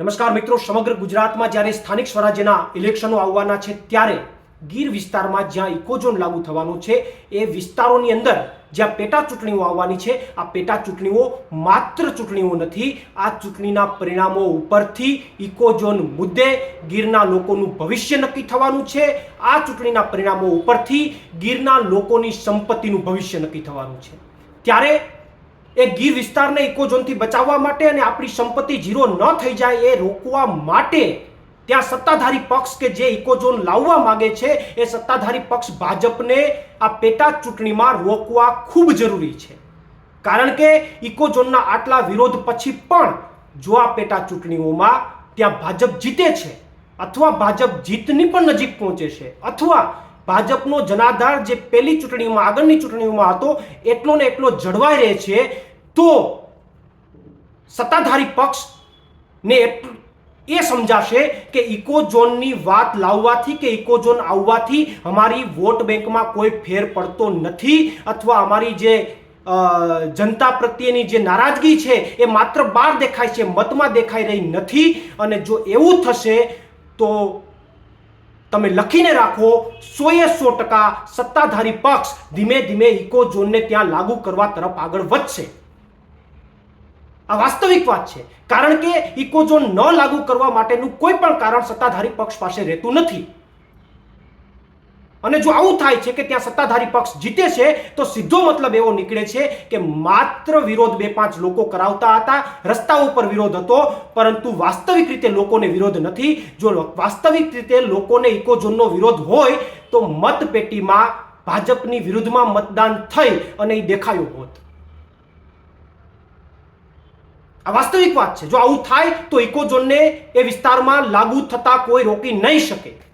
નમસ્કાર મિત્રો, સમગ્ર ગુજરાતમાં જ્યારે સ્થાનિક સ્વરાજ્યના ઇલેક્શનો આવવાના છે ત્યારે ગીર વિસ્તારમાં જ્યાં ઇકોઝોન લાગુ થવાનું છે, એ વિસ્તારોની અંદર જ્યાં પેટા ચૂંટણીઓ આવવાની છે, આ પેટા ચૂંટણીઓ માત્ર ચૂંટણીઓ નથી, આ ચૂંટણીના પરિણામો ઉપરથી ઇકોઝોન મુદ્દે ગીરના લોકોનું ભવિષ્ય નક્કી થવાનું છે, આ ચૂંટણીના પરિણામો ઉપરથી ગીરના લોકોની સંપત્તિનું ભવિષ્ય નક્કી થવાનું છે. ત્યારે એ ગીર વિસ્તારને ઇકોઝોનથી બચાવવા માટે અને આપણી સંપત્તિ ઝીરો ન થઈ જાય એ રોકવા માટે ત્યાં સત્તાધારી પક્ષ કે જે ઇકોઝોન લાવવા માંગે છે, એ સત્તાધારી પક્ષ ભાજપને આ પેટા ચૂંટણીમાં રોકવા ખૂબ જરૂરી છે. કારણ કે ઇકોઝોનના આટલા વિરોધ પછી પણ જો આ પેટા ચૂંટણીઓમાં ત્યાં ભાજપ જીતે છે, અથવા ભાજપ જીતની પણ નજીક પહોંચે છે, અથવા ભાજપનો જનાધાર જે પહેલી ચૂંટણીમાં, આગળની ચૂંટણીઓમાં હતો, એટલો ને એટલો જળવાઈ રહે છે, તો સત્તાધારી પક્ષ ને એ સમજાશે કે ઇકોઝોનની વાત લાવવાથી કે ઇકોઝોન આવવાથી અમારી વોટ બેંકમાં કોઈ ફેર પડતો નથી અથવા અમારી જે જનતા પ્રત્યેની જે નારાજગી છે એ માત્ર બહાર દેખાય છે, મતમાં દેખાઈ રહી નથી અને જો એવું થશે તો તમે લખીને રાખો, સોએ સો ટકા સત્તાધારી પક્ષ ધીમે ધીમે ઇકોઝોનને ત્યાં લાગુ કરવા તરફ આગળ વધશે. આ વાસ્તવિક વાત છે. કારણ કે ઇકોઝોન ન લાગુ કરવા માટેનું કોઈ પણ કારણ સત્તાધારી પક્ષ પાસે રહેતું નથી. અને જો આવું થાય છે કે ત્યાં સત્તાધારી પક્ષ જીતે છે, તો સીધો મતલબ એવો નીકળે છે કે માત્ર વિરોધ બે પાંચ લોકો કરાવતા હતા, રસ્તાઓ પર વિરોધ હતો, પરંતુ વાસ્તવિક રીતે લોકોને વિરોધ નથી. જો વાસ્તવિક રીતે લોકોને ઇકોઝોનનો વિરોધ હોય, તો મતપેટીમાં ભાજપની વિરુદ્ધમાં મતદાન થઈ અને એ દેખાયું હોત. આ વાસ્તવિક વાત છે. જો આવું થાય, તો ઇકોઝોનને એ વિસ્તારમાં લાગુ થતા કોઈ રોકી નહીં શકે.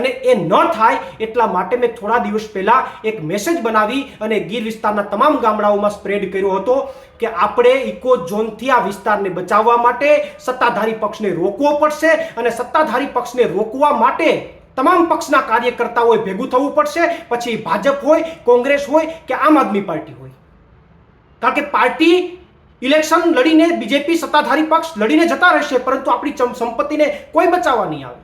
અને એ ન થાય એટલા માટે મેં થોડા દિવસ પહેલા એક મેસેજ બનાવી અને ગીર વિસ્તારના તમામ ગામડાઓમાં સ્પ્રેડ કર્યો હતો કે આપણે ઇકોઝોનથી આ વિસ્તારને બચાવવા માટે સત્તાધારી પક્ષને રોકવો પડશે અને સત્તાધારી પક્ષને રોકવા માટે તમામ પક્ષના કાર્યકર્તાઓએ ભેગું થવું પડશે. પછી ભાજપ હોય, કોંગ્રેસ હોય કે આમ આદમી પાર્ટી હોય. કારણ કે પાર્ટી ઇલેક્શન લડીને બીજેપી સત્તાધારી પક્ષ લડીને જતા રહેશે, પરંતુ આપણી સંપત્તિને કોઈ બચાવવા નહીં આવે.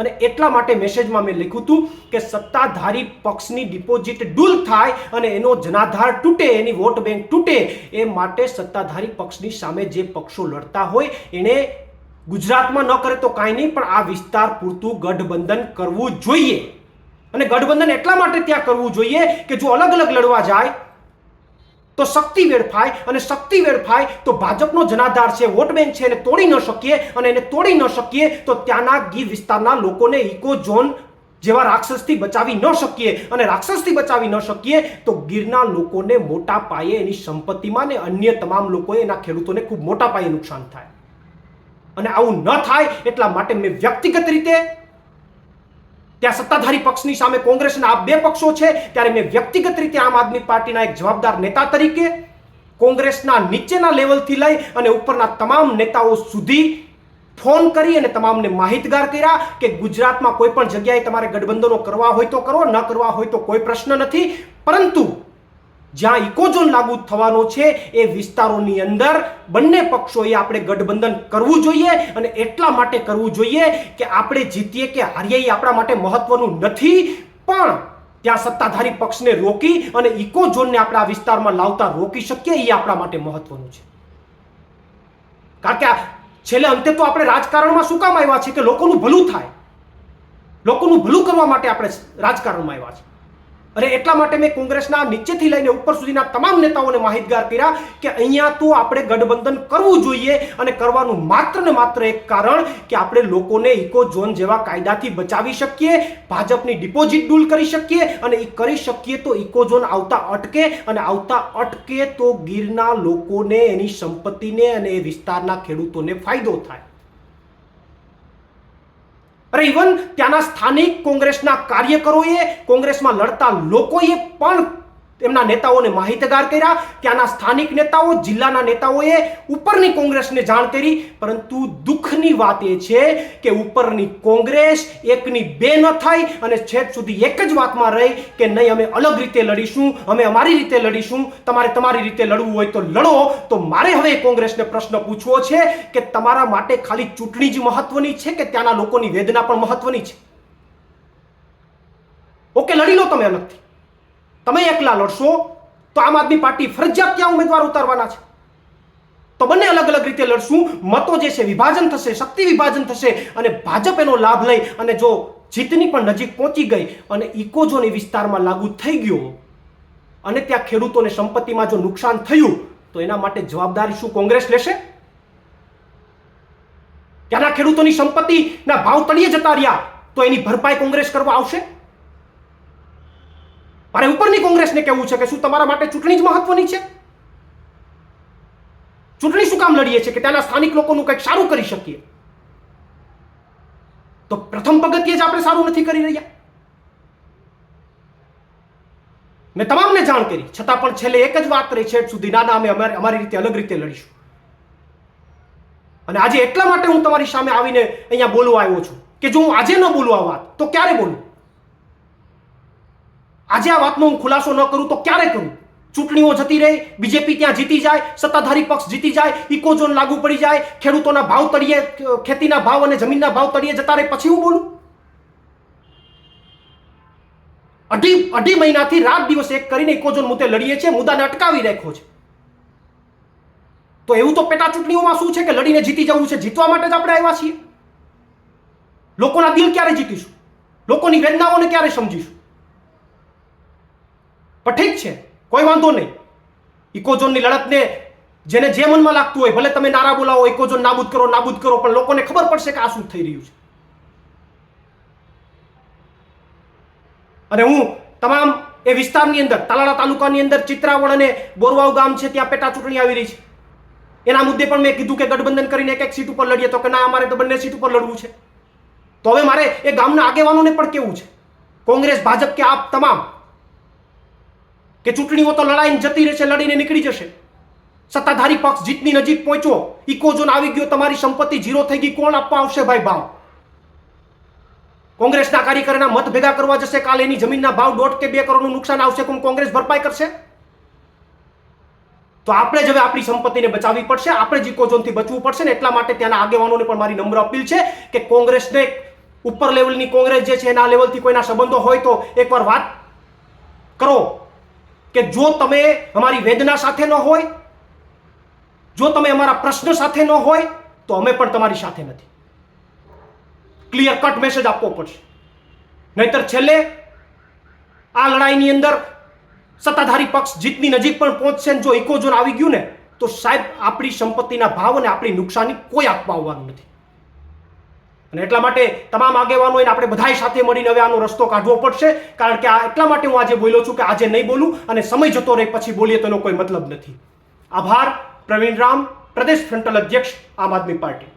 અને એટલા માટે મેસેજમાં મેં લખ્યું હતું કે સત્તાધારી પક્ષની ડિપોઝિટ ડૂલ થાય અને એનો જનાધાર તૂટે, એની વોટ બેંક તૂટે, એ માટે સત્તાધારી પક્ષની સામે જે પક્ષો લડતા હોય એણે ગુજરાતમાં ન કરે તો કાંઈ નહીં, પણ આ વિસ્તાર પૂરતું ગઠબંધન કરવું જોઈએ. અને ગઠબંધન એટલા માટે ત્યાં કરવું જોઈએ કે જો અલગ અલગ લડવા જાય તો શક્તિ વેડફાય અને શક્તિ વેડફાય તો ભાજપનો જનાધાર છે વોટ બેંક છે, એને તોડી ન શકીએ અને એને તોડી ન શકીએ તો ત્યાંના ગીર વિસ્તારના લોકોને ઇકો ઝોન જેવા રાક્ષસથી બચાવી ન શકીએ અને રાક્ષસથી બચાવી ન શકીએ તો ગીરના લોકોને મોટા પાયે એની સંપત્તિમાં ને અન્ય તમામ લોકોએ એના ખેડૂતોને ખૂબ મોટા પાયે નુકસાન થાય. અને આવું ન થાય એટલા માટે મેં વ્યક્તિગત રીતે ત્યાં સત્તાધારી પક્ષની સામે કોંગ્રેસના આ બે પક્ષો છે, ત્યારે મેં વ્યક્તિગત રીતે આમ આદમી પાર્ટીના એક જવાબદાર નેતા તરીકે કોંગ્રેસના નીચેના લેવલથી લઈ અને ઉપરના તમામ નેતાઓ સુધી ફોન કરી અને તમામને માહિતગાર કર્યા કે ગુજરાતમાં કોઈ પણ જગ્યાએ તમારે ગઠબંધનો કરવા હોય તો કરો, ન કરવા હોય તો કોઈ પ્રશ્ન નથી. પરંતુ જ્યાં ઇકોઝોન લાગુ થવાનો છે એ વિસ્તારોની અંદર બંને પક્ષોએ આપણે ગઠબંધન કરવું જોઈએ અને એટલા માટે કરવું જોઈએ કે આપણે જીતીએ કે હારીએ એ આપણા માટે મહત્વનું નથી. પણ ત્યાં સત્તાધારી પક્ષને રોકી અને ઇકોઝોનને આપણે વિસ્તારમાં લાવતા રોકી શકીએ એ આપણા માટે મહત્વનું છે. કારણ કે છેલ્લે અંતે તો આપણે રાજકારણમાં શું કામ આવ્યા છે કે લોકોનું ભલું થાય? લોકોનું ભલું કરવા માટે આપણે રાજકારણમાં આવ્યા છે. અને એટલા માટે મેં કોંગ્રેસના નીચેથી લઈને ઉપર સુધીના તમામ નેતાઓને માહિતગાર કર્યા કે અહીંયા તો આપણે ગઠબંધન કરવું જોઈએ અને કરવાનું માત્ર ને માત્ર એક કારણ કે આપણે લોકોને ઇકો ઝોન જેવા કાયદાથી બચાવી શકીએ, ભાજપની ડિપોઝિટ ડૂલ કરી શકીએ અને એ કરી શકીએ તો ઇકો ઝોન આવતા અટકે અને આવતા અટકે તો ગીરના લોકોને, એની સંપત્તિને અને એ વિસ્તારના ખેડૂતોને ફાયદો થાય. અરે ઇવન ત્યાંના સ્થાનિક કોંગ્રેસના કાર્યકરોએ કોંગ્રેસમાં લડતા લોકોએ પણ એમના નેતાઓને માહિતગાર કર્યા ત્યાંના સ્થાનિક નેતાઓ, જિલ્લાના નેતાઓએ ઉપરની કોંગ્રેસને જાણ કરી. પરંતુ દુઃખની વાત એ છે કે ઉપરની કોંગ્રેસ એકની બે ન થઈ અને છેક સુધી એક જ વાતમાં રહી કે નહીં, અમે અલગ રીતે લડીશું, અમે અમારી રીતે લડીશું, તમારે તમારી રીતે લડવું હોય તો લડો. તો મારે હવે કોંગ્રેસને પ્રશ્ન પૂછવો છે કે તમારા માટે ખાલી ચૂંટણી જ મહત્વની છે કે ત્યાંના લોકોની વેદના પણ મહત્વની છે? ઓકે, લડી લો તમે અલગથી. તમે એકલા લડશો તો આમ આદમી પાર્ટી ફરજિયાત ક્યાં ઉમેદવાર ઉતારવાના છે. તો બંને અલગ અલગ રીતે લડશું. મતો જે છે વિભાજન થશે, શક્તિ વિભાજન થશે અને ભાજપ એનો લાભ લઈ અને જો જીતની પણ નજીક પહોંચી ગઈ અને ઇકોઝોન વિસ્તારમાં લાગુ થઈ ગયો અને ત્યાં ખેડૂતોને સંપત્તિમાં જો નુકસાન થયું, તો એના માટે જવાબદારી શું કોંગ્રેસ લેશે? ત્યાંના ખેડૂતોની સંપત્તિના ભાવ તળિયે જતા રહ્યા, તો એની ભરપાઈ કોંગ્રેસ કરવા આવશે? મારે ઉપરની કોંગ્રેસને કહેવું છે કે શું તમારા માટે ચૂંટણી જ મહત્વની છે? ચૂંટણી શું કામ લડીએ છીએ કે ત્યાંના સ્થાનિક લોકોનું કંઈક સારું કરી શકીએ? તો પ્રથમ પગથિયે જ આપણે સારું નથી કરી રહ્યા. મેં તમામને જાણ કરી, છતાં પણ છેલ્લે એક જ વાત રહી છેટ સુધી ના અમે અમારી રીતે અલગ રીતે લડીશું. અને આજે એટલા માટે હું તમારી સામે આવીને અહીંયા બોલવા આવ્યો છું કે જો હું આજે ન બોલું આ વાત, તો ક્યારે બોલું? આજે આ વાતનો હું ખુલાસો ન કરું તો ક્યારે કરું? ચૂંટણીઓ જતી રહે બીજેપી ત્યાં જીતી જાય, સત્તાધારી પક્ષ જીતી જાય, ઇકોઝોન લાગુ પડી જાય, ખેડૂતોના ભાવ તળિયે ખેતીના ભાવ અને જમીનના ભાવ તળિયે જતા રહે, પછી હું બોલું? અઢી અઢી મહિનાથી રાત દિવસ એક કરીને ઇકોઝોન મુદ્દે લડીએ છીએ, મુદ્દાને અટકાવી રાખ્યો છે. તો એવું તો પેટા ચૂંટણીઓમાં શું છે કે લડીને જીતી જવું છે? જીતવા માટે જ આપણે આવ્યા છીએ. લોકોના દિલ ક્યારે જીતીશું? લોકોની વેદનાઓને ક્યારે સમજીશું? પણ ઠીક છે, કોઈ વાંધો નહીં. ઇકોઝોનની લડતને જેને જે મનમાં લાગતું હોય, ભલે તમે નારા બોલાવો ઇકોઝોન નાબૂદ કરો નાબૂદ કરો, પણ લોકોને ખબર પડશે કે આ શું થઈ રહ્યું છે. અને હું તમામ એ વિસ્તારની અંદર, તાલાળા તાલુકાની અંદર, ચિત્રાવળ અને બોરવાવ ગામ છે, ત્યાં પેટા ચૂંટણી આવી રહી છે. એના મુદ્દે પણ મેં કીધું કે ગઠબંધન કરીને એક એક સીટ ઉપર લડીએ, તો કે ના, અમારે તો બંને સીટ ઉપર લડવું છે. તો હવે મારે એ ગામના આગેવાનોને પણ કેવું છે? કોંગ્રેસ, ભાજપ કે આપ તમામ? કે ચૂંટણીઓ તો લડાઈને જતી રહેશે, લડીને નીકળી જશે. સત્તાધારી પક્ષ જીતની નજીક પહોંચો ઇકોઝોન આવી ગયો, તમારી સંપત્તિ જીરો થઈ ગઈ, કોણ આપવા આવશે ભાઈ ભાવ કોંગ્રેસના કાર્યકરના મત ભેગા કરવા જશે, કાલે એની જમીનના ભાવ દોઢ કે બે કરોડનું નુકસાન આવશે કોણ કોંગ્રેસ ભરપાઈ કરશે? તો આપણે જ હવે આપણી સંપત્તિને બચાવવી પડશે, આપણે જ ઇકોઝોનથી બચવું પડશે ને, એટલા માટે ત્યાંના આગેવાનોને પણ મારી નમ્ર અપીલ છે કે કોંગ્રેસને ઉપર લેવલની કોંગ્રેસ જે છે, એના લેવલથી કોઈના સંબંધો હોય તો એકવાર વાત કરો. કે જો તમે અમારી વેદના સાથે ન હોય, જો તમે અમારા પ્રશ્ન સાથે ન હોય, તો અમે પણ તમારી સાથે નથી. ક્લિયર કટ મેસેજ આપવો પડશે. નહીતર છેલ્લે, આ લડાઈની અંદર સત્તાધારી પક્ષ જીતની નજીક પણ પહોંચશે જો ઇકોઝોન આવી ગયું ને, તો સાહેબ આપણી સંપત્તિના ભાવ અને આપણી નુકસાની કોઈ આપવા આવવાનું નથી. અને એટલા માટે તમામ આગેવાનો એને આપણે બધાય સાથે મળીને હવે આનો રસ્તો કાઢવો પડશે. કારણ કે આ એટલા માટે હું આજે બોલ્યો છું કે આજે નહીં બોલું અને સમય જતો રહે પછી બોલીએ તો એનો કોઈ મતલબ નથી. આભાર, પ્રવીણ રામ, પ્રદેશ ફ્રન્ટલ અધ્યક્ષ, આમ આદમી પાર્ટી.